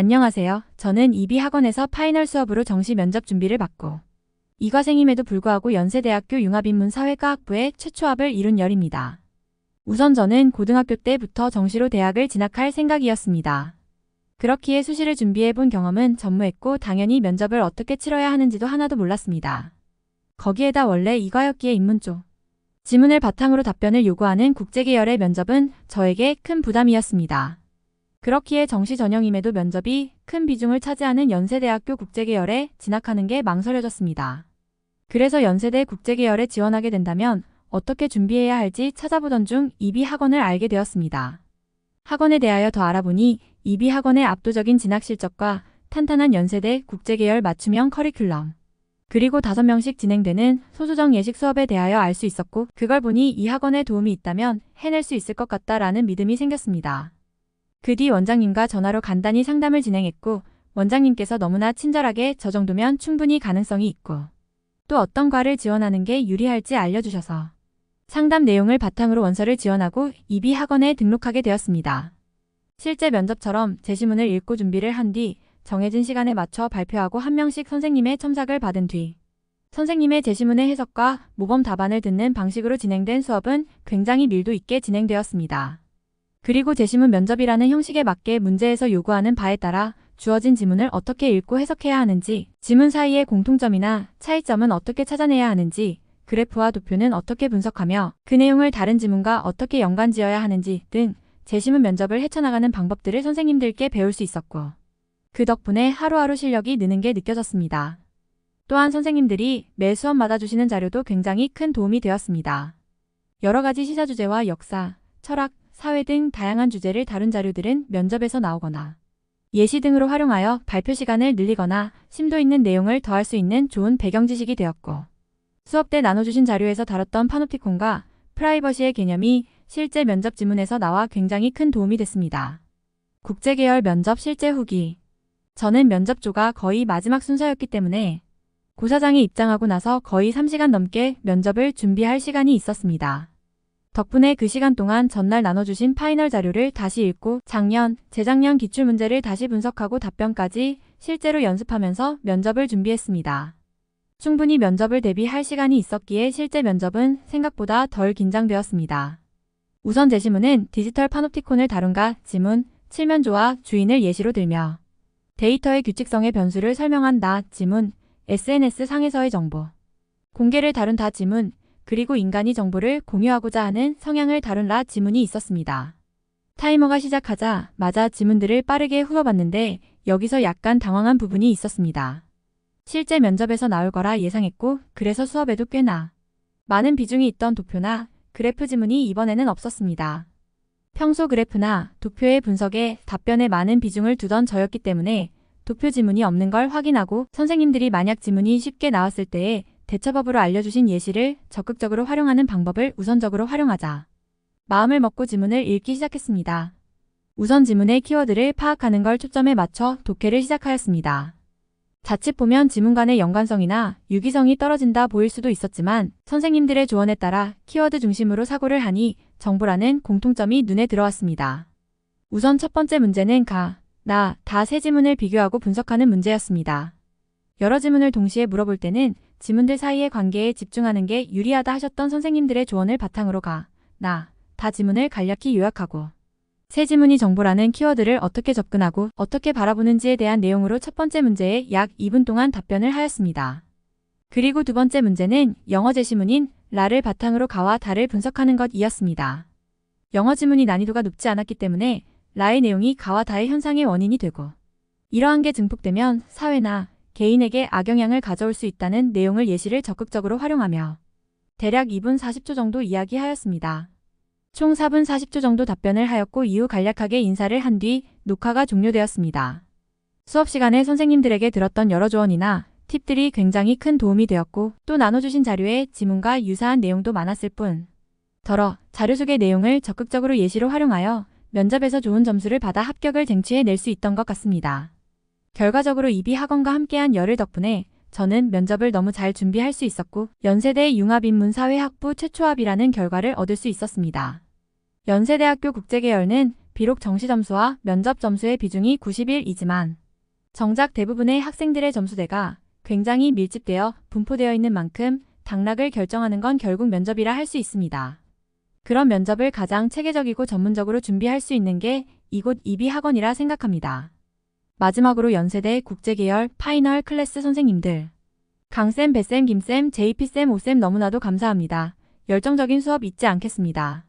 안녕하세요. 저는 이비학원에서 파이널 수업으로 정시 면접 준비를 받고 이과생임에도 불구하고 연세대학교 융합인문사회과학부에 최초합을 이룬 열입니다. 우선 저는 고등학교 때부터 정시로 대학을 진학할 생각이었습니다. 그렇기에 수시를 준비해 본 경험은 전무했고 당연히 면접을 어떻게 치러야 하는지도 하나도 몰랐습니다. 거기에다 원래 이과였기에 쪽 지문을 바탕으로 답변을 요구하는 국제계열의 면접은 저에게 큰 부담이었습니다. 그렇기에 정시 전형임에도 면접이 큰 비중을 차지하는 연세대학교 국제계열에 진학하는 게 망설여졌습니다. 그래서 연세대 국제계열에 지원하게 된다면 어떻게 준비해야 할지 찾아보던 중 이비 학원을 알게 되었습니다. 학원에 대하여 더 알아보니 이비 학원의 압도적인 진학 실적과 탄탄한 연세대 국제계열 맞춤형 커리큘럼 그리고 다섯 명씩 진행되는 소수정 예식 수업에 대하여 알 수 있었고 그걸 보니 이 학원에 도움이 있다면 해낼 수 있을 것 같다라는 믿음이 생겼습니다. 그 뒤 원장님과 전화로 간단히 상담을 진행했고 원장님께서 너무나 친절하게 저 정도면 충분히 가능성이 있고 또 어떤 과를 지원하는 게 유리할지 알려주셔서 상담 내용을 바탕으로 원서를 지원하고 이비 학원에 등록하게 되었습니다. 실제 면접처럼 제시문을 읽고 준비를 한 뒤 정해진 시간에 맞춰 발표하고 한 명씩 선생님의 첨삭을 받은 뒤 선생님의 제시문의 해석과 모범 답안을 듣는 방식으로 진행된 수업은 굉장히 밀도 있게 진행되었습니다. 그리고 제시문 면접이라는 형식에 맞게 문제에서 요구하는 바에 따라 주어진 지문을 어떻게 읽고 해석해야 하는지, 지문 사이의 공통점이나 차이점은 어떻게 찾아내야 하는지, 그래프와 도표는 어떻게 분석하며 그 내용을 다른 지문과 어떻게 연관 지어야 하는지 등 제시문 면접을 헤쳐나가는 방법들을 선생님들께 배울 수 있었고, 그 덕분에 하루하루 실력이 느는 게 느껴졌습니다. 또한 선생님들이 매 수업마다 주시는 자료도 굉장히 큰 도움이 되었습니다. 여러 가지 시사 주제와 역사, 철학, 사회 등 다양한 주제를 다룬 자료들은 면접에서 나오거나 예시 등으로 활용하여 발표 시간을 늘리거나 심도 있는 내용을 더할 수 있는 좋은 배경 지식이 되었고 수업 때 나눠주신 자료에서 다뤘던 파노티콘과 프라이버시의 개념이 실제 면접 지문에서 나와 굉장히 큰 도움이 됐습니다. 국제계열 면접 실제 후기 저는 면접조가 거의 마지막 순서였기 때문에 고사장이 입장하고 나서 거의 3시간 넘게 면접을 준비할 시간이 있었습니다. 덕분에 그 시간 동안 전날 나눠주신 파이널 자료를 다시 읽고 작년, 재작년 기출 문제를 다시 분석하고 답변까지 실제로 연습하면서 면접을 준비했습니다. 충분히 면접을 대비할 시간이 있었기에 실제 면접은 생각보다 덜 긴장되었습니다. 우선 제시문은 디지털 파노프티콘을 다룬가 지문, 칠면조와 주인을 예시로 들며 데이터의 규칙성의 변수를 설명한 나 지문, SNS 상에서의 정보, 공개를 다룬 다 지문, 그리고 인간이 정보를 공유하고자 하는 성향을 다룬 라 지문이 있었습니다. 타이머가 시작하자 마자 지문들을 빠르게 훑어봤는데 여기서 약간 당황한 부분이 있었습니다. 실제 면접에서 나올 거라 예상했고 그래서 수업에도 꽤나 많은 비중이 있던 도표나 그래프 지문이 이번에는 없었습니다. 평소 그래프나 도표의 분석에 답변에 많은 비중을 두던 저였기 때문에 도표 지문이 없는 걸 확인하고 선생님들이 만약 지문이 쉽게 나왔을 때에 대처법으로 알려주신 예시를 적극적으로 활용하는 방법을 우선적으로 활용하자. 마음을 먹고 지문을 읽기 시작했습니다. 우선 지문의 키워드를 파악하는 걸 초점에 맞춰 독해를 시작하였습니다. 자칫 보면 지문 간의 연관성이나 유기성이 떨어진다 보일 수도 있었지만 선생님들의 조언에 따라 키워드 중심으로 사고를 하니 정보라는 공통점이 눈에 들어왔습니다. 우선 첫 번째 문제는 가, 나, 다 세 지문을 비교하고 분석하는 문제였습니다. 여러 지문을 동시에 물어볼 때는 지문들 사이의 관계에 집중하는 게 유리하다 하셨던 선생님들의 조언을 바탕으로 가, 나, 다 지문을 간략히 요약하고 세 지문이 정보라는 키워드를 어떻게 접근하고 어떻게 바라보는지에 대한 내용으로 첫 번째 문제에 약 2분 동안 답변을 하였습니다. 그리고 두 번째 문제는 영어 제시문인 라를 바탕으로 가와 다를 분석하는 것이었습니다. 영어 지문이 난이도가 높지 않았기 때문에 라의 내용이 가와 다의 현상의 원인이 되고 이러한 게 증폭되면 사회나 개인에게 악영향을 가져올 수 있다는 내용을 예시를 적극적으로 활용하며 대략 2분 40초 정도 이야기하였습니다. 총 4분 40초 정도 답변을 하였고 이후 간략하게 인사를 한 뒤 녹화가 종료되었습니다. 수업 시간에 선생님들에게 들었던 여러 조언이나 팁들이 굉장히 큰 도움이 되었고 또 나눠주신 자료에 지문과 유사한 내용도 많았을 뿐 더러 자료 속의 내용을 적극적으로 예시로 활용하여 면접에서 좋은 점수를 받아 합격을 쟁취해낼 수 있던 것 같습니다. 결과적으로 이비 학원과 함께한 열흘 덕분에 저는 면접을 너무 잘 준비할 수 있었고 연세대 융합인문사회학부 최초합이라는 결과를 얻을 수 있었습니다. 연세대학교 국제계열은 비록 정시 점수와 면접 점수의 비중이 91이지만 정작 대부분의 학생들의 점수대가 굉장히 밀집되어 분포되어 있는 만큼 당락을 결정하는 건 결국 면접이라 할 수 있습니다. 그런 면접을 가장 체계적이고 전문적으로 준비할 수 있는 게 이곳 이비학원이라 생각합니다. 마지막으로 연세대 국제계열 파이널 클래스 선생님들. 강쌤, 배쌤, 김쌤, JP쌤, 오쌤 너무나도 감사합니다. 열정적인 수업 잊지 않겠습니다.